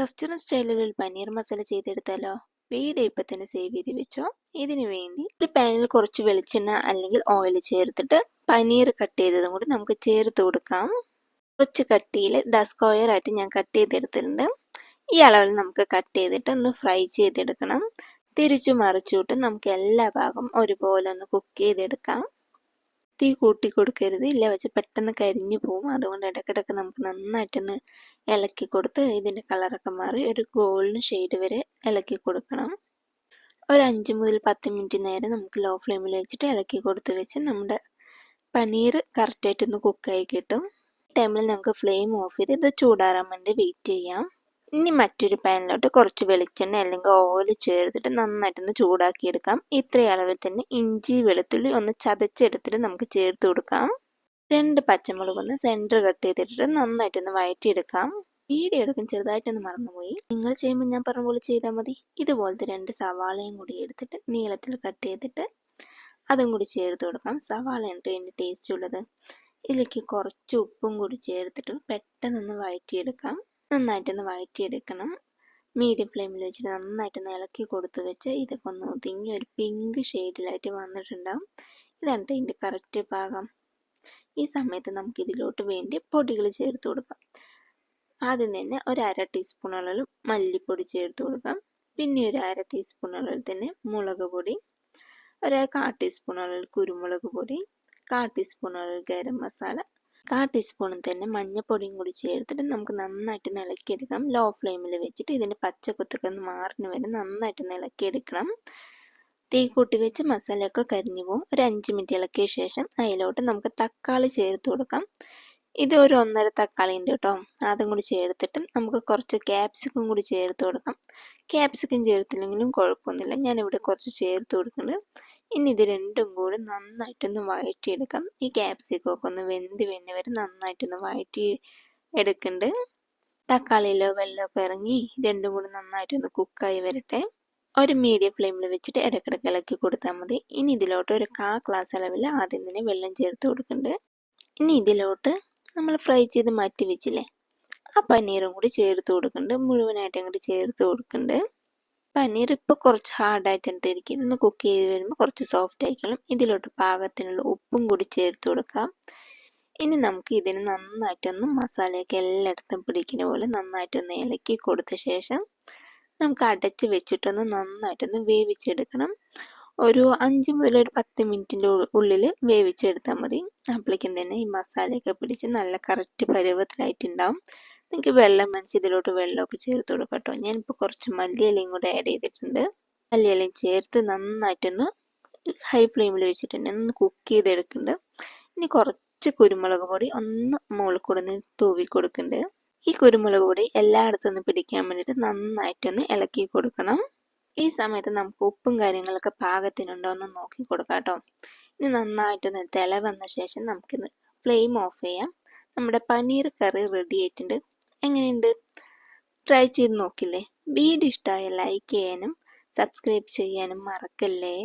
Restaurant സ്റ്റൈലിൽ paneer masala ചെയ്തെടുത്താലോ? Video ഇപ്പം തന്നെ സേവ് ചെയ്ത് വെച്ചോ. ഇതിനു വേണ്ടി ഒരു പാനിൽ കുറച്ച് വെളിച്ചെണ്ണ അല്ലെങ്കിൽ ഓയിൽ ചേർത്തിട്ട് പനീർ കട്ട് ചെയ്തതും കൂടി നമുക്ക് ചേർത്ത് കൊടുക്കാം. കുറച്ച് കട്ടിയിൽ ദ സ്ക്വയർ ആയിട്ട് ഞാൻ കട്ട് ചെയ്തെടുത്തിട്ടുണ്ട്. ഈ അളവിൽ നമുക്ക് കട്ട് ചെയ്തിട്ട് ഒന്ന് ഫ്രൈ ചെയ്തെടുക്കണം. തിരിച്ചു മറിച്ചിട്ട് നമുക്ക് എല്ലാ ഭാഗം ഒരുപോലെ ഒന്ന് കുക്ക് ചെയ്തെടുക്കാം. തീ കൂട്ടി കൊടുക്കരുത്. ഇല്ല വെച്ച് പെട്ടെന്ന് കരിഞ്ഞു പോകും അതുകൊണ്ട് ഇടയ്ക്കിടയ്ക്ക് നമുക്ക് നന്നായിട്ടൊന്ന് ഇളക്കി കൊടുത്ത് ഇതിന്റെ കളറൊക്കെ മാറി ഒരു ഗോൾഡൻ ഷെയ്ഡ് വരെ ഇളക്കി കൊടുക്കണം. ഒരു അഞ്ച് മുതൽ പത്ത് മിനിറ്റ് നേരം നമുക്ക് ലോ ഫ്ലെയിമിൽ വെച്ചിട്ട് ഇളക്കി കൊടുത്ത് വെച്ച് നമ്മുടെ പനീർ കറക്റ്റായിട്ടൊന്ന് കുക്കായി കിട്ടും. ടൈമിൽ നമുക്ക് ഫ്ലെയിം ഓഫ് ചെയ്ത് ഇത് ചൂടാറാൻ വേണ്ടി വെയിറ്റ് ചെയ്യാം. ഇനി മറ്റൊരു പാനിലോട്ട് കുറച്ച് വെളിച്ചെണ്ണ അല്ലെങ്കിൽ ഓയിൽ ചേർത്തിട്ട് നന്നായിട്ടൊന്ന് ചൂടാക്കിയെടുക്കാം. ഇത്ര അളവിൽ തന്നെ ഇഞ്ചി വെളുത്തുള്ളി ഒന്ന് ചതച്ചെടുത്തിട്ട് നമുക്ക് ചേർത്ത് കൊടുക്കാം. രണ്ട് പച്ചമുളക് ഒന്ന് സെന്റർ കട്ട് ചെയ്തിട്ട് നന്നായിട്ടൊന്ന് വഴറ്റിയെടുക്കാം. വീഡിയോ എടുക്കും ചെറുതായിട്ടൊന്ന് മറന്നുപോയി. നിങ്ങൾ ചെയ്യുമ്പോൾ ഞാൻ പറഞ്ഞ പോലെ ചെയ്താൽ മതി. ഇതുപോലത്തെ രണ്ട് സവാളയും കൂടി എടുത്തിട്ട് നീളത്തിൽ കട്ട് ചെയ്തിട്ട് അതും കൂടി ചേർത്ത് കൊടുക്കാം. സവാള ഉണ്ട് അതിന്റെ ടേസ്റ്റ് ഉള്ളത്? ഇതിലേക്ക് കുറച്ച് ഉപ്പും കൂടി ചേർത്തിട്ട് പെട്ടെന്നൊന്ന് വഴറ്റിയെടുക്കാം. നന്നായിട്ടൊന്ന് വഴറ്റിയെടുക്കണം. മീഡിയം ഫ്ലെയിമിൽ വെച്ചിട്ട് നന്നായിട്ടൊന്ന് ഇളക്കി കൊടുത്ത് വെച്ച് ഇതൊക്കെ ഒന്ന് ഒതുങ്ങി ഒരു പിങ്ക് ഷെയ്ഡിലായിട്ട് വന്നിട്ടുണ്ടാവും. ഇതാണ് ഇതിന്റെ കറക്റ്റ് ഭാഗം. ഈ സമയത്ത് നമുക്ക് ഇതിലോട്ട് വേണ്ടി പൊടികൾ ചേർത്ത് കൊടുക്കാം. ആദ്യം തന്നെ ഒരു അര ടീസ്പൂൺ അളവിൽ മല്ലിപ്പൊടി ചേർത്ത് കൊടുക്കാം. പിന്നെ ഒരു അര ടീസ്പൂൺ അളവിൽ തന്നെ മുളക് പൊടി ഒരു കാ ടീസ്പൂൺ അളവിൽ കുരുമുളക് പൊടി കാ ടീസ്പൂൺ ഗരം മസാല കാ ടീസ്പൂണിൽ തന്നെ മഞ്ഞൾപ്പൊടിയും കൂടി ചേർത്തിട്ട് നമുക്ക് നന്നായിട്ട് ഇളക്കിയെടുക്കാം ലോ ഫ്ലെയിമിൽ വെച്ചിട്ട് ഇതിന്റെ പച്ചക്കൊത്തൊക്കെ ഒന്ന് മാറിന് വരെ നന്നായിട്ട് ഇളക്കിയെടുക്കണം തീ കൂട്ടി വെച്ച് മസാലയൊക്കെ കരിഞ്ഞു പോകും ഒരു അഞ്ച് മിനിറ്റ് ഇളക്കിയ ശേഷം അതിലോട്ട് നമുക്ക് തക്കാളി ചേർത്ത് കൊടുക്കാം. ഇത് ഒരു ഒന്നര തക്കാളി ഉണ്ട് കേട്ടോ. അതും കൂടി ചേർത്തിട്ട് നമുക്ക് കുറച്ച് ക്യാപ്സിക്കം കൂടി ചേർത്ത് കൊടുക്കാം. ക്യാപ്സിക്കം ചേർത്തില്ലെങ്കിലും കുഴപ്പമൊന്നുമില്ല. ഞാനിവിടെ കുറച്ച് ചേർത്ത് കൊടുക്കുന്നുണ്ട്. ഇനി ഇത് രണ്ടും കൂടി നന്നായിട്ടൊന്ന് വഴറ്റിയെടുക്കാം. ഈ ക്യാപ്സിക്കൊക്കെ ഒന്ന് വെന്ത് വെന്ന് വരെ നന്നായിട്ടൊന്ന് വഴറ്റി എടുക്കുന്നുണ്ട് തക്കാളിയിലോ വെള്ളമൊക്കെ ഇറങ്ങി രണ്ടും കൂടി നന്നായിട്ടൊന്ന് കുക്കായി വരട്ടെ. ഒരു മീഡിയം ഫ്ലെയിമിൽ വെച്ചിട്ട് ഇടയ്ക്കിടയ്ക്ക് ഇളക്കി കൊടുത്താൽ മതി. ഇനി ഇതിലോട്ട് ഒരു കാ ഗ്ലാസ് അളവിൽ ആദ്യം തന്നെ വെള്ളം ചേർത്ത് കൊടുക്കുന്നുണ്ട് ഇനി ഇതിലോട്ട് നമ്മൾ ഫ്രൈ ചെയ്ത് മാറ്റി വെച്ചില്ലേ? ആ പനീറും കൂടി ചേർത്ത് കൊടുക്കുന്നുണ്ട് മുഴുവനായിട്ട് അങ്ങോട്ട് ചേർത്ത് കൊടുക്കുന്നുണ്ട് പനീർ ഇപ്പോൾ കുറച്ച് ഹാർഡായിട്ടുണ്ട് എനിക്ക് ഇതൊന്ന് കുക്ക് ചെയ്ത് വരുമ്പോൾ കുറച്ച് സോഫ്റ്റ് ആയിക്കണം ഇതിലോട്ട് പാകത്തിനുള്ള ഉപ്പും കൂടി ചേർത്ത് കൊടുക്കാം. ഇനി നമുക്ക് ഇതിന് നന്നായിട്ടൊന്ന് മസാലയൊക്കെ എല്ലായിടത്തും പിടിക്കുന്ന പോലെ നന്നായിട്ടൊന്ന് ഇളക്കി കൊടുത്ത ശേഷം നമുക്ക് അടച്ച് വെച്ചിട്ടൊന്ന് നന്നായിട്ടൊന്ന് വേവിച്ചെടുക്കണം. ഒരു അഞ്ച് മുതൽ ഒരു പത്ത് മിനിറ്റിന്റെ ഉള്ളിൽ വേവിച്ചെടുത്താൽ മതി. അപ്പോഴേക്കും തന്നെ ഈ മസാലയൊക്കെ പിടിച്ച് നല്ല കറക്റ്റ് പരുവത്തിലായിട്ടുണ്ടാവും. നിങ്ങൾക്ക് വെള്ളം വേണിച്ച് ഇതിലോട്ട് വെള്ളമൊക്കെ ചേർത്ത് കൊടുക്കാം കേട്ടോ. ഞാനിപ്പോൾ കുറച്ച് മല്ലിയിലയും കൂടെ ആഡ് ചെയ്തിട്ടുണ്ട്. മല്ലിയിലയും ചേർത്ത് നന്നായിട്ടൊന്ന് ഹൈ ഫ്ലെയിമിൽ വെച്ചിട്ടുണ്ട്. ഒന്ന് കുക്ക് ചെയ്തെടുക്കുന്നുണ്ട്. ഇനി കുറച്ച് കുരുമുളക് പൊടി ഒന്ന് മുകളിൽ കൂടെ ഒന്ന് തൂവി കൊടുക്കുന്നുണ്ട്. ഈ കുരുമുളക് പൊടി എല്ലായിടത്തും ഒന്ന് പിടിക്കാൻ വേണ്ടിയിട്ട് നന്നായിട്ടൊന്ന് ഇളക്കി കൊടുക്കണം. ഈ സമയത്ത് നമുക്ക് ഉപ്പും കാര്യങ്ങളൊക്കെ പാകത്തിനുണ്ടോ എന്ന് നോക്കി കൊടുക്കാം കേട്ടോ. ഇനി നന്നായിട്ടൊന്ന് തിള വന്ന ശേഷം നമുക്കിത് ഫ്ലെയിം ഓഫ് ചെയ്യാം. നമ്മുടെ പനീർ കറി റെഡി ആയിട്ടുണ്ട്. എങ്ങനെയുണ്ട്? ട്രൈ ചെയ്ത് നോക്കില്ലേ? വീഡിയോ ഇഷ്ടമായ ലൈക്ക് ചെയ്യാനും സബ്സ്ക്രൈബ് ചെയ്യാനും മറക്കല്ലേ?